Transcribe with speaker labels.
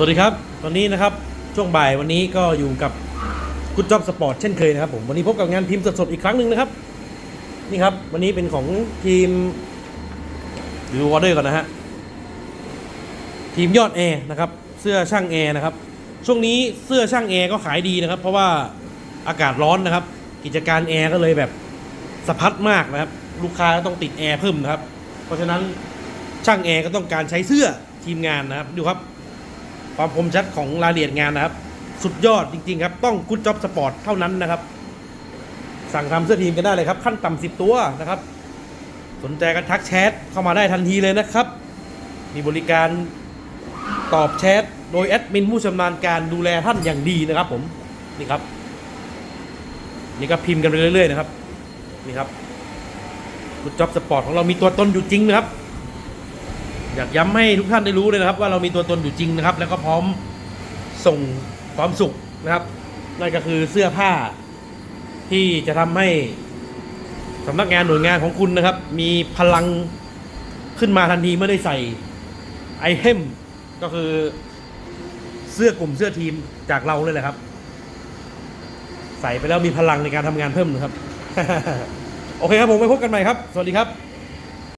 Speaker 1: สวัสดีครับ ตอนนี้นะครับช่วงบ่ายวันนี้ก็อยู่กับกุ d จ็อบสปอร์ตเช่นเคยนะครับผมวันนี้พบกับงานพิมพ์สดๆอีกครั้งหนึ่งนะครับนี่ครับ วันนี้เป็นของทีมดูออเดอร์ก่อนนะฮะทีมยอดแอร์นะครับเสื้อช่างแอร์นะครับช่วงนี้เสื้อช่างแอร์ก็ขายดีนะครับ เพราะว่าอากาศร้อนนะครับ กิจการแอร์ก็เลยแบบสะพัดมากนะครับ ลูกค้าก็ต้องติดแอร์เพิ่มนะครับ เพราะฉะนั้นช่างแอร์ก็ต้องการใช้เสื้อทีมงานนะครับดูครับ ความคมชัดของรายละเอียดงานนะครับ สุดยอดจริง ๆ ครับ ต้องกุ d จ็อบสปอร์ตเท่านั้นนะครับ สั่งทำเสื้อทีมกันได้เลยครับ ขั้นต่ำสิบตัวนะครับ สนใจก็ทักแชทเข้ามาได้ทันทีเลยนะครับ มีบริการตอบแชทโดยแอดมินผู้ชำนาญการดูแลท่านอย่างดีนะครับ ผมนี่ครับ นี่ก็พิมพ์กันไปเรื่อยๆนะครับนี่ครับกุดจ็อบสปอร์ตของเรามีตัวตนอยู่จริงนะครับ อยากย้ำให้ทุกท่านได้รู้เลยนะครับ ว่าเรามีตัวตนอยู่จริงนะครับ แล้วก็พร้อมส่งความสุขนะครับนั่นก็คือเสื้อผ้าที่จะทำให้สำนักงานหน่วยงานของคุณนะครับ มีพลังขึ้นมาทันทีเมื่อได้ใส่ไอเทมก็คือเสื้อกลุ่มเสื้อทีมจากเราเลยแหละครับ ใส่ไปแล้วมีพลังในการทำงานเพิ่มนะครับ โอเคครับผมไปพบกันใหม่ครับ สวัสดีครับ